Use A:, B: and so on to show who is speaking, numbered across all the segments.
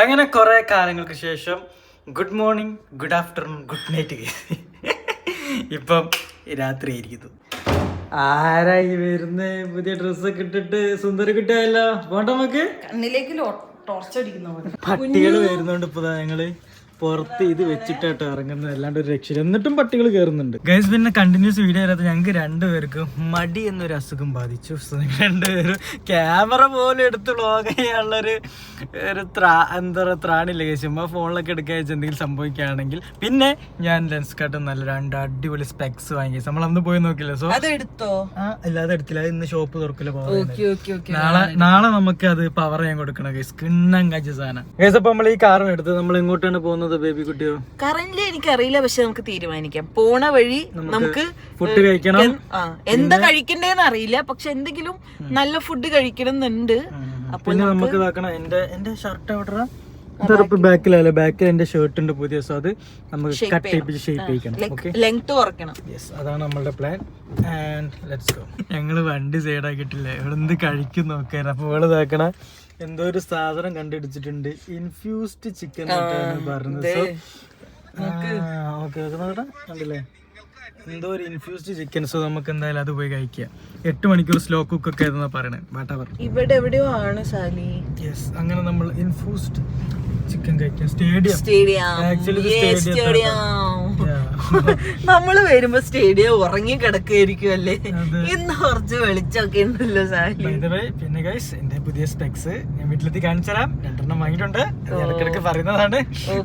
A: അങ്ങനെ കുറെ കാലങ്ങൾക്ക് ശേഷം good morning good afternoon good night ഇപ്പം രാത്രി ആയിരിക്കുന്നു. ആരായി വരുന്നേ? പുതിയ ഡ്രസ്സൊക്കെ ഇട്ടിട്ട് സുന്ദര കിട്ടിയല്ലോ പോണ്ട നമുക്ക്?
B: കണ്ണിലേക്ക് ടോർച്ച് അടിക്കുന്ന പോലെ.
A: പട്ടികൾ വരുന്നുണ്ട് ഇപ്പൊ ഞങ്ങൾ. പുറത്ത് ഇത് വെച്ചിട്ടാട്ട് ഇറങ്ങുന്നത്. അല്ലാണ്ട് ഒരു രക്ഷയില്ല. എന്നിട്ടും പട്ടികൾ കയറുന്നുണ്ട് ഗൈസ് പിന്നെ കണ്ടിന്യൂസ് വീഡിയോ വരാത്ത ഞങ്ങൾക്ക് രണ്ടുപേർക്കും മടി എന്നൊരു അസുഖം ബാധിച്ചു. രണ്ടുപേരും ക്യാമറ പോലും എടുത്ത് വ്ളോഗ് ചെയ്യാനുള്ളൊരു ഒരു ത്രാ എന്താ പറയുക ത്രാണില്ല ഗൈസ് ചുമ്മാ ഫോണിലൊക്കെ എടുക്കാൻ വെച്ച് എന്തെങ്കിലും സംഭവിക്കുകയാണെങ്കിൽ. പിന്നെ ഞാൻ ലെൻസ് കാട്ടും നല്ല രണ്ട് അടിപൊളി സ്പെക്സ് വാങ്ങി. നമ്മൾ അന്ന് പോയി നോക്കില്ല സോ
B: അതെടുത്തോ?
A: ആ അല്ലാതെ എടുത്തില്ല ഇന്ന് ഷോപ്പ് തുറക്കില്ല നാളെ നാളെ നമുക്ക് അത് പവർ ചെയ്യാൻ കൊടുക്കണം ഗൈസ് കിണ്ണം കാച്ച സാധനം. ഗൈസ് അപ്പൊ നമ്മൾ ഈ കാറും എടുത്ത് നമ്മൾ ഇങ്ങോട്ടാണ് പോകുന്നത് ബേബി കുട്ടിയോ?
B: കറന്റ് എനിക്കറിയില്ല പക്ഷെ നമുക്ക് തീരുമാനിക്കാം. പോണ വഴി നമുക്ക്
A: ഫുഡ് കഴിക്കണം.
B: എന്താ കഴിക്കണ്ടേന്ന് അറിയില്ല. പക്ഷെ എന്തെങ്കിലും നല്ല ഫുഡ് കഴിക്കണം എന്നുണ്ട്
A: പിന്നെ നമുക്ക് ഇതാക്കണം എന്റെ എന്റെ ഷർട്ട് എവിടെ ബാക്കിലല്ലേ. ബാക്കിൽ എന്റെ ഷർട്ട് ഉണ്ട് പുതിയ സോ അത് നമുക്ക് കട്ട് ചെയ്യിപ്പിച്ച് ഷേപ്പ് ചെയ്യിക്കണം. ഓക്കെ
B: ലെങ്ത് കുറയ്ക്കണം.
A: യെസ് അതാണ് നമ്മളുടെ പ്ലാൻ ആൻഡ് ലെറ്റ്സ് ഗോ ഞങ്ങൾ വണ്ടി സൈഡ് ആക്കിയിട്ടില്ലേ? ഇവിടെ എന്ത് കഴിക്കും നോക്കാൻ അപ്പൊ ഇവിടെ ഇതാക്കണ എന്തോ ഒരു സാധനം കണ്ടുപിടിച്ചിട്ടുണ്ട്. ഇൻഫ്യൂസ്ഡ് ചിക്കൻ പറഞ്ഞത് ഓക്കെ നോക്കട്ടെ. കണ്ടില്ലേ? എന്തോ ഒരു ഇൻഫ്യൂസ്ഡ് ചിക്കൻ സോ നമുക്ക് എന്തായാലും അത് പോയി കഴിക്കാം എട്ട് മണിക്കൂർ സ്ലോ കുക്ക് ഒക്കെ ആയിരുന്നു പറയണേ. വാട്ടവർ
B: ഇവിടെ എവിടെയോ ആണ് സാലി.
A: യെസ് അങ്ങനെ നമ്മൾ ഇൻഫ്യൂസ്ഡ് ചിക്കൻ കഴിക്കാം. സ്റ്റേഡിയം
B: സ്റ്റേഡിയം
A: ആക്ച്വലി
B: സ്റ്റേഡിയം നമ്മൾ വരുമ്പോ സ്റ്റേഡിയം ഉറങ്ങി കിടക്കുകയായിരിക്കുമല്ലേ അല്ലേ ഇന്ന് കുറച്ച് വെളിച്ചൊക്കെ ഉണ്ടല്ലോ
A: പിന്നെ ഗൈസ് എന്റെ പുതിയ സ്പെക്സ് ഞാൻ വീട്ടിലെത്തി കാണിച്ചു തരാം. രണ്ടെണ്ണം വാങ്ങിയിട്ടുണ്ട്. ഇടയ്ക്കിടയ്ക്ക് പറയുന്നതാണ്.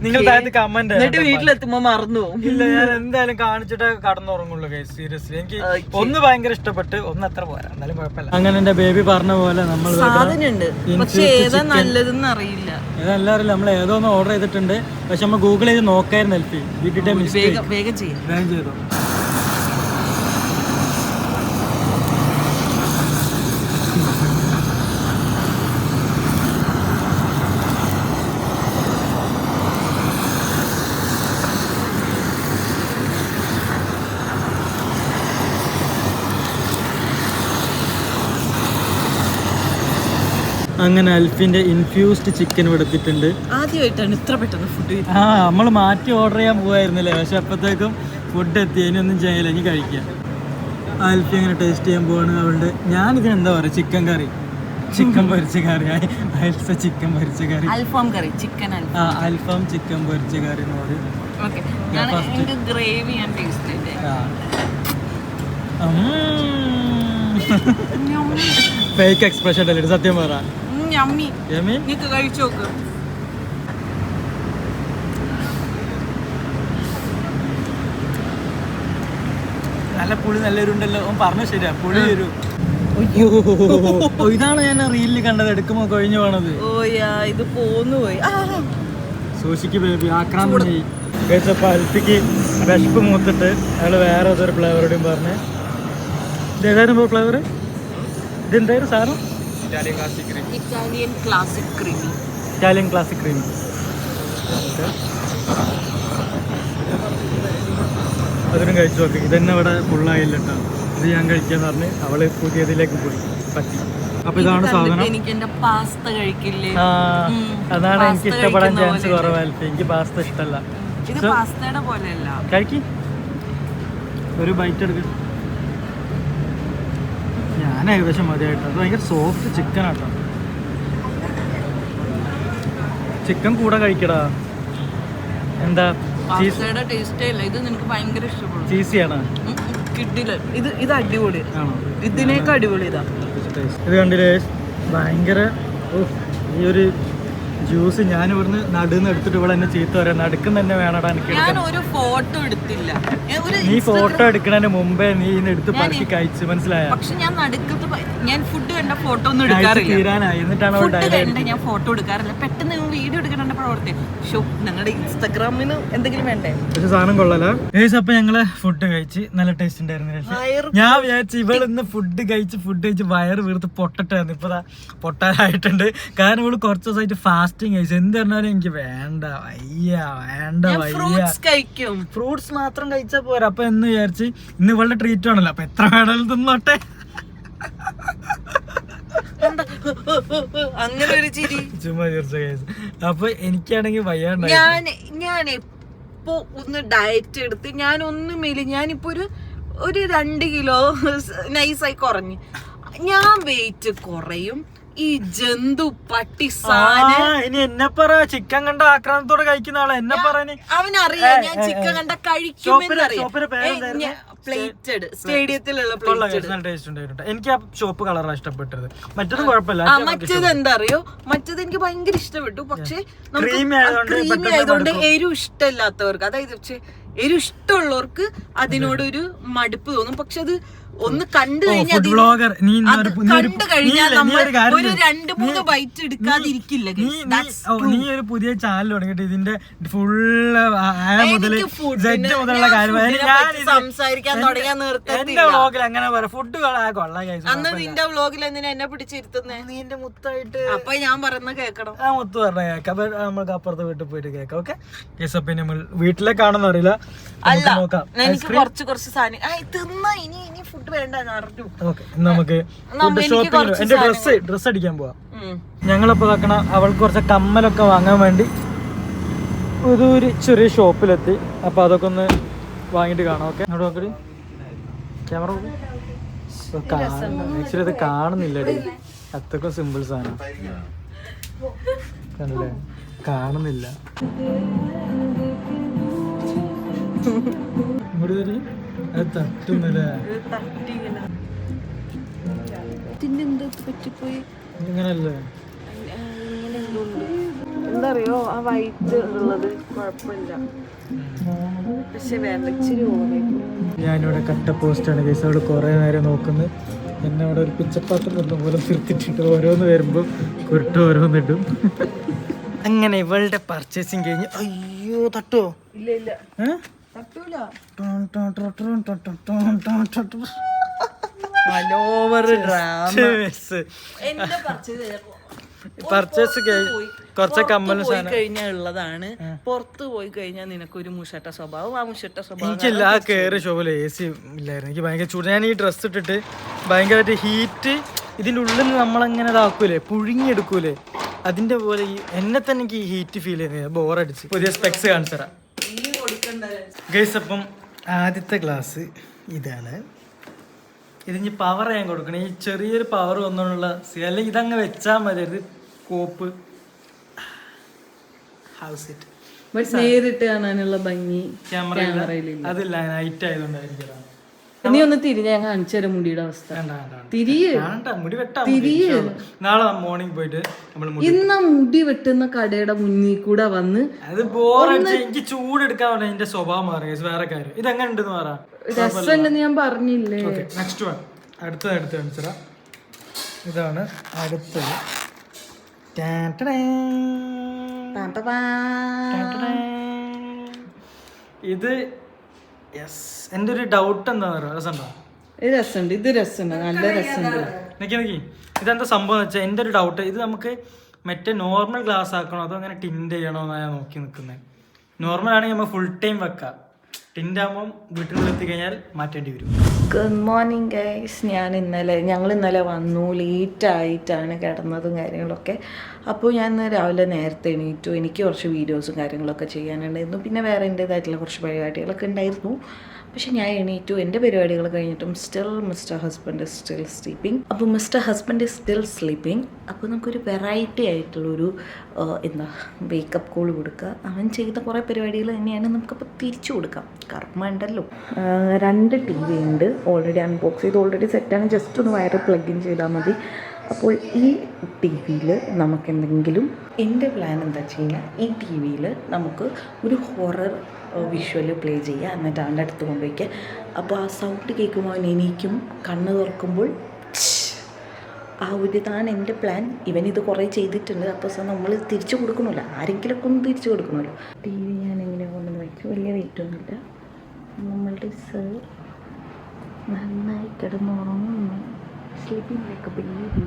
A: നിങ്ങൾ താഴത്ത് കമന്റ്
B: എന്നിട്ട് വീട്ടിലെത്തുമ്പോ മറന്നു പോകും
A: ഇല്ല ഞാൻ എന്തായാലും കാണിച്ചിട്ട് കടന്നുറങ്ങുള്ളൂ ഗൈസ് സീരിയസ്ലി എനിക്ക് ഒന്ന് ഭയങ്കര ഇഷ്ടപ്പെട്ട് ഒന്ന് അത്ര പോരാ. എന്നാലും കുഴപ്പമില്ല. അങ്ങനെ എന്റെ ബേബി പറഞ്ഞ പോലെ നമ്മൾ
B: പക്ഷെ ഏതാ നല്ലതെന്ന് അറിയില്ല.
A: ഇതെല്ലാവരും നമ്മൾ ഏതോ ഒന്ന് ഓർഡർ ചെയ്തിട്ടുണ്ട്. പക്ഷെ നമ്മൾ ഗൂഗിൾ ചെയ്ത് നോക്കായിരുന്നു എൽപി മിസ്റ്റേക്ക്
B: വേഗം വേഗം ചെയ്യാം
A: വേഗം ചെയ്തോ അങ്ങനെ അൽഫിന്റെ ഇൻഫ്യൂസ്ഡ് ചിക്കൻ എടുത്തിട്ടുണ്ട്
B: ആദ്യമായിട്ടാണ് ഇത്ര പെട്ടെന്ന് ഫുഡ്
A: ആ നമ്മൾ മാറ്റി ഓർഡർ ചെയ്യാൻ പോവായിരുന്നല്ലേ? പക്ഷെ അപ്പത്തേക്കും ഫുഡ് എത്തി. ഇനിയൊന്നും ചെയ്യില്ല ഇനി കഴിക്കാം. അൽഫി അങ്ങനെ ടേസ്റ്റ് ചെയ്യാൻ പോവാണ്. അവളുടെ ഞാനിതിന് എന്താ പറയുക ചിക്കൻ കറി ചിക്കൻ പൊരിച്ച കറി അൽഫ ചിക്കൻ പൊരിച്ച കറി
B: അൽഫാം കറി ചിക്കൻ
A: ആ അൽഫാം ചിക്കൻ പൊരിച്ച കറി എന്ന് പറയും.
B: ഗ്രേവി
A: ഫേക്ക് എക്സ്പ്രഷൻ അല്ലേ? സത്യം പറ.
B: ഞമ്മി നിനക്ക് കഴിച്ചു നോക്ക്.
A: നല്ല പുളി നല്ലൊരുണ്ടല്ലോ. ഓൻ പറഞ്ഞു ശരിയാ. പുളി വരൂ ഇതാണ് ഞാൻ റീലിൽ കണ്ടത്. എടുക്കുമ്പോ കൊഴിഞ്ഞു പോണത്.
B: ഓയാ ഇത് പോന്നു പോയി.
A: സൂക്ഷിക്ക് ബേബി. ആക്രാന്തം ചെയ്യ് കഴിച്ചപ്പോൾ അൽഫിക്ക് വിശപ്പ് മൂത്തിട്ട് അയാൾ വേറെ ഏതൊരു ഫ്ലേവറോടെയും പറഞ്ഞ്. ഇത് ഏതായിരുന്നു ഫ്ലേവർ ഇതെന്തായിരുന്നു സാധനം?
B: Italian classic creamy
A: Italian classic cream അതിനും കഴിച്ചു നോക്കി. ഇതന്നെ ഇവിടെ ഫുള്ളായില്ല കേട്ടോ ഇത് ഞാൻ കഴിക്കാന്ന് പറഞ്ഞ് അവൾ പുതിയതിലേക്ക് പോയി. പറ്റി. അപ്പൊ ഇതാണ് സാധനം.
B: എനിക്ക് എന്റെ പാസ്ത കഴിക്കില്ലേ.
A: അതാണ് എനിക്ക് ഇഷ്ടപ്പെടാൻ ചാൻസ്
B: കുറവായിട്ട്
A: കുറവായിരിക്കും എനിക്ക് പാസ്ത ഇഷ്ടമല്ല
B: ഇത് പാസ്തയുടെ പോലെയല്ല.
A: കഴിക്ക്. ഒരു ബൈറ്റ് എടുക്ക. ഞാൻ ഏകദേശം മതിയായിട്ട്? അത് ഭയങ്കര സോഫ്റ്റ് ചിക്കൻ ആട്ടോ. ചിക്കൻ കൂടെ കഴിക്കടാ. എന്താ?
B: ടേസ്റ്റേ ഇല്ല. ഇത് നിനക്ക് ഭയങ്കര ഇഷ്ടപ്പെടും.
A: ചീസിയാണ്
B: കിട്ടില്ല ഇത് ഇത് അടിപൊളി.
A: ആണോ?
B: ഇതിനേക്ക് അടിപൊളി ഇതാ.
A: ഇത് കണ്ടില്ലേ? ഭയങ്കര ഈ ഒരു ജ്യൂസ് ഞാൻ ഇവിടുന്ന് നടുന്ന് എടുത്തിട്ട് ഇവിടെ എന്നെ ചീത്ത പറയാം. നടുക്കുന്ന തന്നെ വേണടാ എനിക്ക്
B: ഒരു ഫോട്ടോ എടുത്തില്ല.
A: നീ ഫോട്ടോ എടുക്കണതിന് മുമ്പേ നീ ഇന്ന് എടുത്ത് പറക്കി കഴിച്ചു മനസ്സിലായ?
B: പക്ഷെ ഞാൻ നടുക്കത്ത് ഞാൻ ഫുഡ് കണ്ട ഫോട്ടോ ഒന്നും എടുക്കാറില്ല.
A: തീരാനായി. എന്നിട്ടാണ് അവൾ
B: ഞാൻ ഫോട്ടോ എടുക്കാറില്ല. പെട്ടെന്ന് വീഡിയോ എടുക്കണ്ട പ്രവർത്തി. ഷോ ഞങ്ങളുടെ ഇൻസ്റ്റാഗ്രാമിന് എന്തെങ്കിലും വേണ്ടേ?
A: പക്ഷെ സാധനം കൊള്ളല. ഏസ് അപ്പൊ ഞങ്ങൾ ഫുഡ് കഴിച്ച് നല്ല ടേസ്റ്റ് ഉണ്ടായിരുന്നു ഞാൻ വിചാരിച്ചു ഇവൾ ഇന്ന് ഫുഡ് കഴിച്ച് ഫുഡ് കഴിച്ച് വയറ് വീർത്ത് പൊട്ടട്ടായിരുന്നു ഇപ്പൊ പൊട്ടാനായിട്ടുണ്ട് കാരണം ഇവൾ കുറച്ച് ദിവസമായിട്ട് ഫാസ്റ്റിംഗ് കഴിച്ചു എന്ത് പറഞ്ഞാലും എനിക്ക് വേണ്ട വയ്യ വേണ്ട വയ്യ.
B: കഴിക്കും.
A: ഫ്രൂട്ട്സ് മാത്രം കഴിച്ചാൽ പോരാ. അപ്പൊ എന്ന് വിചാരിച്ച് ഇന്ന് ഇവളുടെ ട്രീറ്റ് ആണല്ലോ. അപ്പൊ എത്ര വേണമെങ്കിലും തിന്നോട്ടെ.
B: അങ്ങനെ ഒരു ചിരി.
A: ചുമ്മാ ചിരിച്ച കേസ് അപ്പൊ എനിക്കാണെങ്കിൽ വയ്യാണ്ട്
B: ഞാൻ ഞാൻ എപ്പോ ഒന്ന് ഡയറ്റ് എടുത്ത് ഞാൻ ഒന്നുമില്ല ഞാനിപ്പോ ഒരു ഒരു രണ്ട് കിലോ നൈസായി കുറഞ്ഞു. ഞാൻ വെയിറ്റ് കുറയും. ഈ ജന്തു പട്ടി
A: ഇനി എന്നെ പറ ചിക്കൻ കണ്ട ആക്രമണത്തോടെ കഴിക്കുന്ന ആളെ. എന്നെ പറയാന്
B: അവനറിയാം ഞാൻ ചിക്കൻ കണ്ട
A: കഴിക്കും?
B: കഴിക്കുമെന്നറിയാം പ്ലേറ്റഡ് സ്റ്റേഡിയത്തിലുള്ള പ്ലേറ്റഡ്.
A: എനിക്ക് ആ ഷോപ്പ് കളറാണ് ഇഷ്ടപ്പെട്ടത്. മറ്റൊന്നും കുഴപ്പമില്ല.
B: മറ്റത് എന്താ അറിയോ മറ്റേത് എനിക്ക് ഭയങ്കര ഇഷ്ടപ്പെട്ടു. പക്ഷെ
A: ആയതുകൊണ്ട്
B: ക്രീമി. എരിവ് ഇഷ്ടമില്ലാത്തവർക്ക് അതായത് പക്ഷെ എരു ഇഷ്ടമുള്ളവർക്ക് അതിനോടൊരു മടുപ്പ് തോന്നും. പക്ഷെ അത് ഒന്ന് കണ്ടു കഴിഞ്ഞാൽ
A: നീ
B: കണ്ടു കഴിഞ്ഞാൽ നമ്മൾ
A: ഒരു
B: രണ്ട് മൂന്ന് ബൈറ്റ് എടുക്കാതിരിക്കില്ല
A: നീ ഒരു പുതിയ ചാനൽ തുടങ്ങിട്ട് ഇതിന്റെ ഫുള്ള് മുതൽ മുതലുള്ള കാര്യം
B: സംസാരിക്കാൻ തുടങ്ങിയ
A: നിർത്തത്തിന്റെ വ്ളോഗിൽ അങ്ങനെ പറയാം. ഫുഡ്
B: അന്ന് നിന്റെ വ്ളോഗിൽ എന്തിനാ എന്നെ പിടിച്ചിരുത്തുന്നേ?
A: നീ എന്റെ മുത്തായിട്ട്
B: അപ്പൊ ഞാൻ പറയുന്ന കേക്കണം
A: ആ മുത്ത് പറഞ്ഞ കേക്കാം. നമ്മൾക്ക് അപ്പുറത്തെ വീട്ടിൽ പോയിട്ട് കേക്കാം ഓക്കെ പിന്നെ നമ്മൾ വീട്ടിലെ കാണുന്നറിയില്ല
B: അല്ല എനിക്ക് കുറച്ച് കുറച്ച് സാധനം തിന്ന ഇനി ഇനി ഫുഡ് വേണ്ട ഞാൻ അറിഞ്ഞു.
A: ഓക്കെ നമുക്ക് ഫുഡ് ഷോപ്പിംഗ് എന്റെ ഡ്രസ്സ് ഡ്രസ്സ് അടിക്കാൻ പോവാം. ഞങ്ങളപ്പോ നോക്കണ അവൾക്ക് കുറച്ച് കമ്മലൊക്കെ വാങ്ങാൻ വേണ്ടി ഒരു ഒരു ചെറിയ ഷോപ്പിലെത്തി. അപ്പൊ അതൊക്കെ ഒന്ന് വാങ്ങിട്ട് കാണാം ഓക്കെ അവിടെ നോക്കടി ക്യാമറ ആക്ച്വലി അത് കാണുന്നില്ലടി അത്രക്കും സിമ്പിൾ സാധനം. കണ്ടില്ലേ? കാണുന്നില്ല. ഇങ്ങോട്ട് അത് തട്ടുന്നല്ലേ?
B: പറ്റിപ്പോയി
A: ഇങ്ങനല്ലേ
B: ആ, ഇങ്ങനെ എന്തോ ഉണ്ട്. എന്താ അറിയോ ആ വൈറ്റ് ഉള്ളത് കുഴപ്പമില്ല. പക്ഷെ
A: ഞാനിവിടെ കട്ട പോസ്റ്റാണ് ഗൈസ് അവിടെ കുറേ നേരം നോക്കുന്നത് എന്നെ അവിടെ ഒരു പിച്ചപ്പാത്രം ഒന്നും പോലെ നിർത്തിട്ടിട്ട് ഓരോന്ന് വരുമ്പോൾ കുരുട്ട് ഓരോന്നിടും. അങ്ങനെ ഇവളുടെ പർച്ചേസിങ് കഴിഞ്ഞ്. അയ്യോ തട്ടോ.
B: ഇല്ല ഇല്ല.
A: ഏ?
B: പർച്ചേസ്
A: കുറച്ച് കമ്മലും
B: പോയി കഴിഞ്ഞാൽ ഉള്ളതാണ്. പോയി കഴിഞ്ഞാൽ നിനക്ക് ഒരു മുഷട്ട സ്വഭാവം. ആ മുഷട്ട സ്വഭാവം
A: എനിക്കില്ല ആ കയറി ഷോപ്പിൽ എ സി ഇല്ലായിരുന്നു. എനിക്ക് ഭയങ്കര ചൂട്. ഞാൻ ഈ ഡ്രസ്സ് ഇട്ടിട്ട് ഭയങ്കരമായിട്ട് ഹീറ്റ് ഇതിന്റെ ഉള്ളിൽ നമ്മളങ്ങനെ ഇതാക്കൂലേ? പുഴുങ്ങിയെടുക്കൂലേ? അതിന്റെ പോലെ എന്നെ തന്നെ എനിക്ക് ഹീറ്റ് ഫീൽ ചെയ്യുന്നത്. ബോറടിച്ച് പുതിയ സ്പെക്സ് കാണിച്ചു തരാം. ഗൈസ് അപ്പം ആദ്യത്തെ ഗ്ലാസ് ഇതാണ്. ഇതിന് പവർ ഞാൻ കൊടുക്കണം. ഈ ചെറിയൊരു പവർ വന്നുള്ള അല്ലെങ്കിൽ ഇതങ്ങ് വെച്ചാൽ മതി. ഇത് കോപ്പ് ഹൗസ് ഇറ്റ്
B: നേരിട്ട് കാണാനുള്ള ഭംഗി
A: ക്യാമറ അതില്ല. നൈറ്റ് ആയതുകൊണ്ടായിരിക്കും
B: നീ ഒന്ന് തിരിഞ്ഞ ഞാൻ കാണിച്ചു തരാം മുടിയുടെ അവസ്ഥ. തിരിയ്.
A: നാളെ മോർണിംഗ് പോയിട്ട്
B: ഇന്ന് മുടി വെട്ടുന്ന കടയുടെ മുന്നിൽ കൂടെ വന്ന്
A: അത് ബോറടിച്ച് എനിക്ക് ചൂടെടുക്കാൻ എന്റെ സ്വഭാവം മാറി. വേറെ കാര്യം. ഇത് എങ്ങനെ ഉണ്ടെന്ന് പറ.
B: രസമുണ്ടെന്ന് ഞാൻ പറഞ്ഞില്ലേ?
A: നെക്സ്റ്റ് വൺ അടുത്തത് അടുത്ത് ഇതാണ് അടുത്തത്. ഇത് യെസ് എന്റെ ഒരു ഡൗട്ട് എന്താണെന്ന് അറിയാം? രസമുണ്ടോ?
B: ഇത് രസമുണ്ട്. ഇത് രസമുണ്ട്. നല്ല രസമുണ്ട്.
A: നിക്കി നിക്കി. ഇതെന്താ സംഭവം എന്ന് വെച്ചാൽ എന്റെ ഒരു ഡൗട്ട് ഇത് നമുക്ക് മറ്റേ നോർമൽ ഗ്ലാസ് ആക്കണോ? അതോ അങ്ങനെ ടിൻ ചെയ്യണോ എന്നാണ് ഞാൻ നോക്കി നിൽക്കുന്നത് നോർമൽ ആണെങ്കിൽ നമ്മൾ ഫുൾ ടൈം വെക്കാം. ടിൻഡ് വീട്ടിലെത്തി കഴിഞ്ഞാൽ എത്തിക്കഴിഞ്ഞാൽ മാറ്റേണ്ടി വരും.
B: ഗുഡ് മോർണിംഗ് ഗൈസ് ഞാൻ ഇന്നലെ ഞങ്ങൾ ഇന്നലെ വന്നു. ലേറ്റ് ആയിട്ടാണ് കിടന്നതും കാര്യങ്ങളൊക്കെ. അപ്പോൾ ഞാൻ ഇന്ന് രാവിലെ നേരത്തെ എണീറ്റു. എനിക്ക് കുറച്ച് വീഡിയോസും കാര്യങ്ങളൊക്കെ ചെയ്യാനുണ്ടായിരുന്നു. പിന്നെ വേറെ എന്റേതായിട്ടുള്ള കുറച്ച് പരിപാടികളൊക്കെ ഉണ്ടായിരുന്നു. പക്ഷെ ഞാൻ എണീറ്റു. എന്റെ പരിപാടികൾ കഴിഞ്ഞിട്ടും still mister husband still sleeping അപ്പോൾ മിസ്റ്റർ ഹസ്ബൻഡ് സ്റ്റിൽ സ്ലീപ്പിംഗ് അപ്പോൾ നമുക്കൊരു വെറൈറ്റി ആയിട്ടുള്ളൊരു എന്താ വേക്കപ്പ് കോൾ കൊടുക്കുക. അവൻ ചെയ്ത കുറേ പരിപാടികൾ തന്നെയാണ് നമുക്കപ്പോൾ തിരിച്ചു കൊടുക്കാം. കർമ്മ ഉണ്ടല്ലോ. രണ്ട് ടി വി ഉണ്ട്. ഓൾറെഡി അൺബോക്സ് ചെയ്ത് ഓൾറെഡി സെറ്റാണ് ജസ്റ്റ് ഒന്ന് വയറ് പ്ലഗ് ഇൻ ചെയ്താൽ മതി. അപ്പോൾ ഈ ടി വിയിൽ നമുക്ക് എന്തെങ്കിലും എന്റെ പ്ലാൻ എന്താ വെച്ച് കഴിഞ്ഞാൽ ഈ ടി വിയിൽ നമുക്ക് ഒരു ഹൊറർ വിഷ്വൽ പ്ലേ ചെയ്യുക എന്നിട്ട് അവന്റെ അടുത്ത് കൊണ്ടുപോയിക്കുക അപ്പോൾ ആ സൗണ്ട് കേൾക്കുമ്പോൾ അവൻ എനിക്കും കണ്ണ് തുറക്കുമ്പോൾ ആ ഒരു ഇതാണ് എന്റെ പ്ലാൻ ഇവൻ ഇത് കുറേ ചെയ്തിട്ടുണ്ട്. അപ്പോൾ സോ നമ്മൾ തിരിച്ചു കൊടുക്കണമല്ലോ. ആരെങ്കിലുമൊക്കെ ഒന്ന് തിരിച്ചു കൊടുക്കണമല്ലോ. ടി വി ഞാൻ എങ്ങനെ കൊണ്ടുവന്ന് വെച്ചു വലിയ വെയിറ്റൊന്നുമില്ല നമ്മളുടെ സർ നന്നായി കിടന്നുറങ്ങുന്നു സ്ലീപ്പിംഗ് ലൈക്ക് ബേബി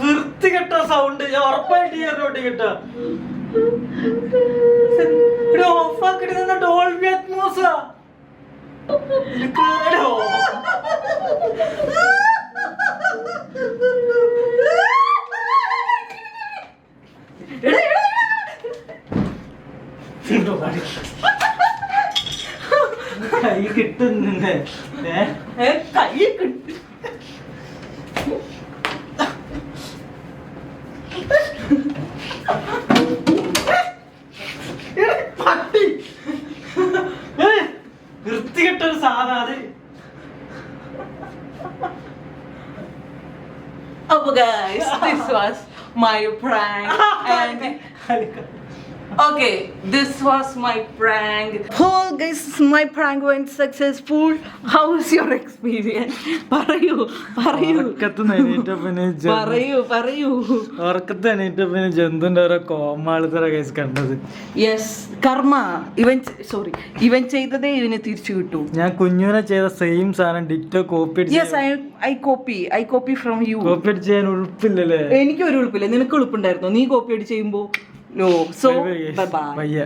A: വൃത്തികെട്ട സൗണ്ട് ഞാൻ ഉറപ്പായിട്ട് ഈ റോട്ടി കിട്ടാ ഓഫാക്കിട്ട് ഡോൾ അറ്റ്മോസാ 끄려.
B: 들어
A: 말이야. 이렇게
B: 뜯는데, 네? 에? 다 이렇게. சாகாது Oh guys, this was my prank. And okay, this was my prank. Oh guys, my prank. Went successful. How was your experience? പറയൂ പറയൂ. പറയൂ പറയൂ.
A: ഉറക്കത്ത് എണീറ്റപ്പിന് ജന്തുന്റെ ഓരോ കോമാളിത്തര കേസ് കണ്ടത്.
B: യെസ് കർമ്മ. ഇവൻ സോറി ഇവൻ ചെയ്തതേ ഇവന് തിരിച്ചു കിട്ടൂ.
A: ഞാൻ കുഞ്ഞുനെ ചെയ്ത സെയിം സാധനം ditto copy
B: yes I I copy I copy from you
A: copy അടിച്ച് ചെയ്യാൻ ഉൾപ്പില്ലല്ലേ
B: എനിക്ക് ഒരു ഉളുപ്പില്ല. നിനക്ക് ഉളുപ്പുണ്ടായിരുന്നോ? നീ കോപ്പി അടി ചെയ്യുമ്പോ നോ സോ ബൈ ബൈ
A: വയ്യ